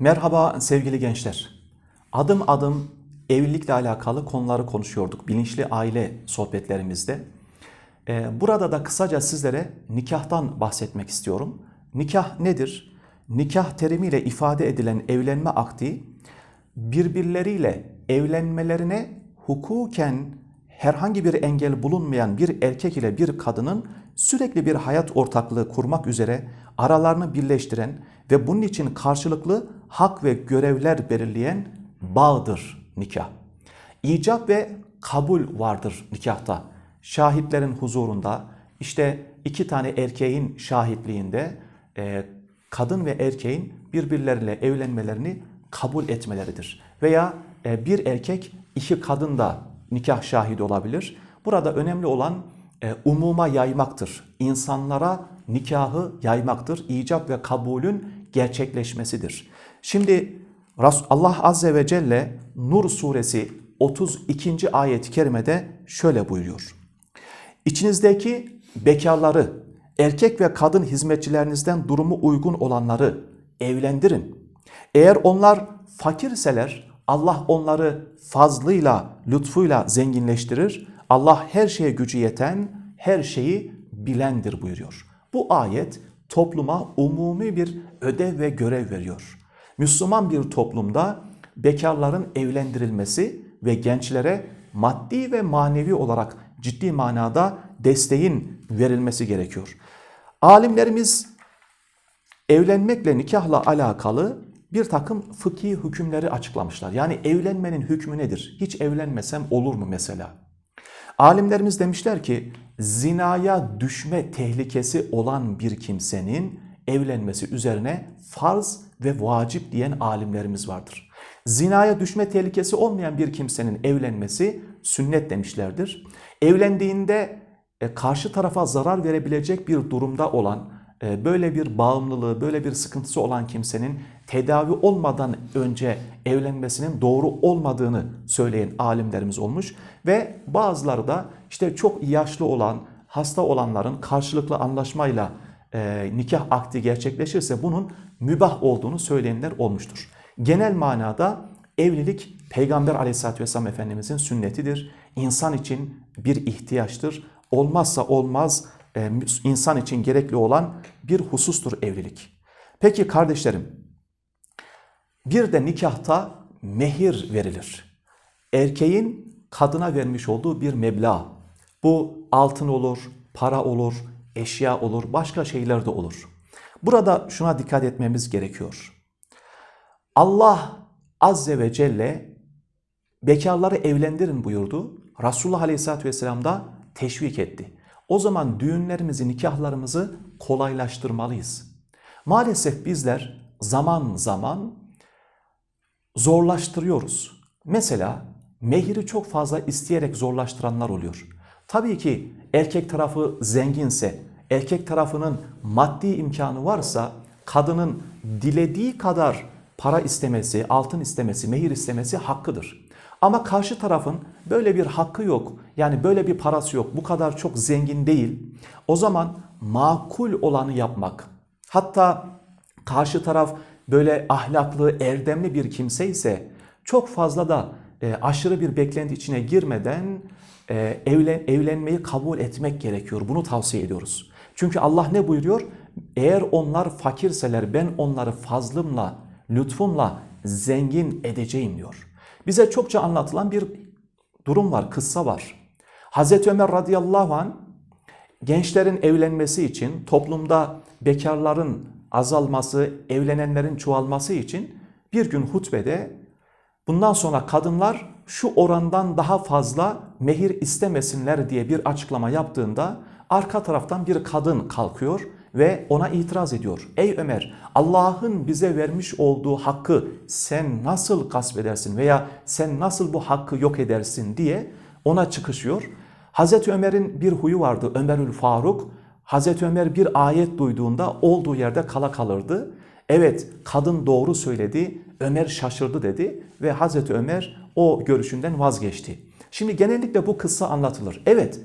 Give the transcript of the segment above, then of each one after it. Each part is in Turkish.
Merhaba sevgili gençler. Adım adım evlilikle alakalı konuları konuşuyorduk bilinçli aile sohbetlerimizde. Ee, Burada da kısaca sizlere nikahtan bahsetmek istiyorum. Nikah nedir? Nikah terimiyle ifade edilen evlenme akdi birbirleriyle evlenmelerine hukuken herhangi bir engel bulunmayan bir erkek ile bir kadının sürekli bir hayat ortaklığı kurmak üzere aralarını birleştiren ve bunun için karşılıklı hak ve görevler belirleyen bağdır nikah. İcap ve kabul vardır nikahta. Şahitlerin huzurunda işte iki tane erkeğin şahitliğinde e, kadın ve erkeğin birbirleriyle evlenmelerini kabul etmeleridir. Veya e, bir erkek iki kadın da nikah şahidi olabilir. Burada önemli olan e, umuma yaymaktır. İnsanlara nikahı yaymaktır. İcap ve kabulün gerçekleşmesidir. Şimdi Allah Azze ve Celle Nur suresi 32. ayet-i kerimede şöyle buyuruyor. İçinizdeki bekarları, erkek ve kadın hizmetçilerinizden durumu uygun olanları evlendirin. Eğer onlar fakirseler Allah onları fazlıyla, lütfuyla zenginleştirir. Allah her şeye gücü yeten, her şeyi bilendir buyuruyor. Bu ayet topluma umumi bir ödev ve görev veriyor. Müslüman bir toplumda bekarların evlendirilmesi ve gençlere maddi ve manevi olarak ciddi manada desteğin verilmesi gerekiyor. Alimlerimiz evlenmekle nikahla alakalı bir takım fıkhi hükümleri açıklamışlar. Yani evlenmenin hükmü nedir? Hiç evlenmesem olur mu mesela? Alimlerimiz demişler ki zinaya düşme tehlikesi olan bir kimsenin evlenmesi üzerine farz ve vacip diyen alimlerimiz vardır. Zinaya düşme tehlikesi olmayan bir kimsenin evlenmesi sünnet demişlerdir. Evlendiğinde e, karşı tarafa zarar verebilecek bir durumda olan, e, böyle bir bağımlılığı, böyle bir sıkıntısı olan kimsenin tedavi olmadan önce evlenmesinin doğru olmadığını söyleyen alimlerimiz olmuş ve bazıları da işte çok yaşlı olan, hasta olanların karşılıklı anlaşmayla e, nikah akdi gerçekleşirse bunun mübah olduğunu söyleyenler olmuştur. Genel manada evlilik Peygamber aleyhissalatü vesselam Efendimizin sünnetidir. İnsan için bir ihtiyaçtır. Olmazsa olmaz e, insan için gerekli olan bir husustur evlilik. Peki kardeşlerim, bir de nikahta mehir verilir. Erkeğin kadına vermiş olduğu bir meblağ. Bu altın olur, para olur, eşya olur, başka şeyler de olur. Burada şuna dikkat etmemiz gerekiyor. Allah Azze ve Celle bekarları evlendirin buyurdu. Resulullah Aleyhisselatü Vesselam da teşvik etti. O zaman düğünlerimizi, nikahlarımızı kolaylaştırmalıyız. Maalesef bizler zaman zaman zorlaştırıyoruz. Mesela mehiri çok fazla isteyerek zorlaştıranlar oluyor. Tabii ki erkek tarafı zenginse, erkek tarafının maddi imkanı varsa kadının dilediği kadar para istemesi, altın istemesi, mehir istemesi hakkıdır. Ama karşı tarafın böyle bir hakkı yok. Yani böyle bir parası yok. Bu kadar çok zengin değil. O zaman makul olanı yapmak. Hatta karşı taraf böyle ahlaklı, erdemli bir kimse ise çok fazla da e, aşırı bir beklenti içine girmeden e, evlen, evlenmeyi kabul etmek gerekiyor. Bunu tavsiye ediyoruz. Çünkü Allah ne buyuruyor? Eğer onlar fakirseler ben onları fazlımla, lütfumla zengin edeceğim diyor. Bize çokça anlatılan bir durum var, kıssa var. Hazreti Ömer radıyallahu an gençlerin evlenmesi için, toplumda bekarların azalması, evlenenlerin çoğalması için bir gün hutbede bundan sonra kadınlar şu orandan daha fazla mehir istemesinler diye bir açıklama yaptığında arka taraftan bir kadın kalkıyor ve ona itiraz ediyor. Ey Ömer Allah'ın bize vermiş olduğu hakkı sen nasıl gasp edersin veya sen nasıl bu hakkı yok edersin diye ona çıkışıyor. Hazreti Ömer'in bir huyu vardı Ömerül Faruk. Hazreti Ömer bir ayet duyduğunda olduğu yerde kala kalırdı. Evet kadın doğru söyledi, Ömer şaşırdı dedi ve Hazreti Ömer o görüşünden vazgeçti. Şimdi genellikle bu kıssa anlatılır. Evet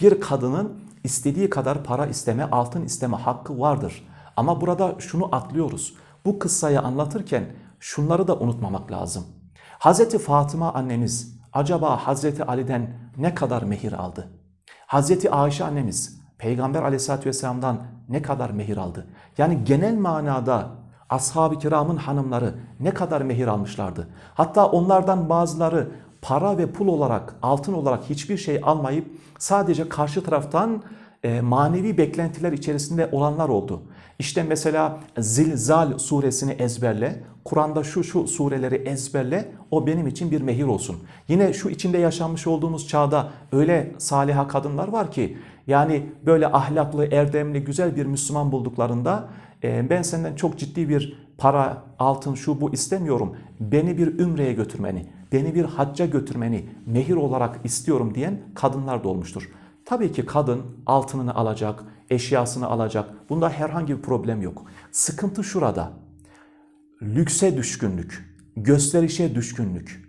bir kadının istediği kadar para isteme, altın isteme hakkı vardır. Ama burada şunu atlıyoruz. Bu kıssayı anlatırken şunları da unutmamak lazım. Hazreti Fatıma annemiz acaba Hazreti Ali'den ne kadar mehir aldı? Hazreti Ayşe annemiz Peygamber aleyhissalatü vesselam'dan ne kadar mehir aldı? Yani genel manada ashab-ı kiramın hanımları ne kadar mehir almışlardı? Hatta onlardan bazıları para ve pul olarak, altın olarak hiçbir şey almayıp sadece karşı taraftan e, manevi beklentiler içerisinde olanlar oldu. İşte mesela Zilzal suresini ezberle, Kur'an'da şu şu sureleri ezberle, o benim için bir mehir olsun. Yine şu içinde yaşanmış olduğumuz çağda öyle saliha kadınlar var ki, yani böyle ahlaklı, erdemli, güzel bir Müslüman bulduklarında ben senden çok ciddi bir para, altın, şu bu istemiyorum. Beni bir ümreye götürmeni, beni bir hacca götürmeni mehir olarak istiyorum diyen kadınlar da olmuştur. Tabii ki kadın altınını alacak, eşyasını alacak. Bunda herhangi bir problem yok. Sıkıntı şurada. Lükse düşkünlük, gösterişe düşkünlük,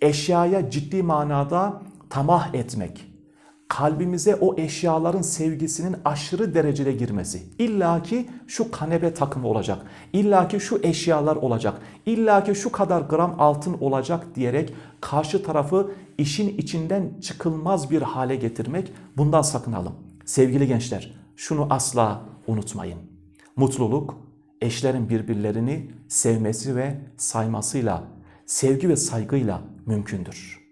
eşyaya ciddi manada tamah etmek, kalbimize o eşyaların sevgisinin aşırı derecede girmesi. İlla ki şu kanepe takımı olacak. İlla ki şu eşyalar olacak. İlla ki şu kadar gram altın olacak diyerek karşı tarafı işin içinden çıkılmaz bir hale getirmek bundan sakınalım. Sevgili gençler şunu asla unutmayın. Mutluluk eşlerin birbirlerini sevmesi ve saymasıyla, sevgi ve saygıyla mümkündür.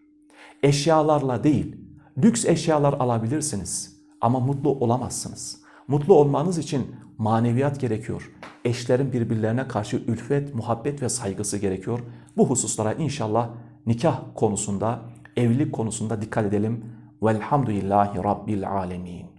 Eşyalarla değil, Lüks eşyalar alabilirsiniz ama mutlu olamazsınız. Mutlu olmanız için maneviyat gerekiyor. Eşlerin birbirlerine karşı ülfet, muhabbet ve saygısı gerekiyor. Bu hususlara inşallah nikah konusunda, evlilik konusunda dikkat edelim. Velhamdülillahi Rabbil Alemin.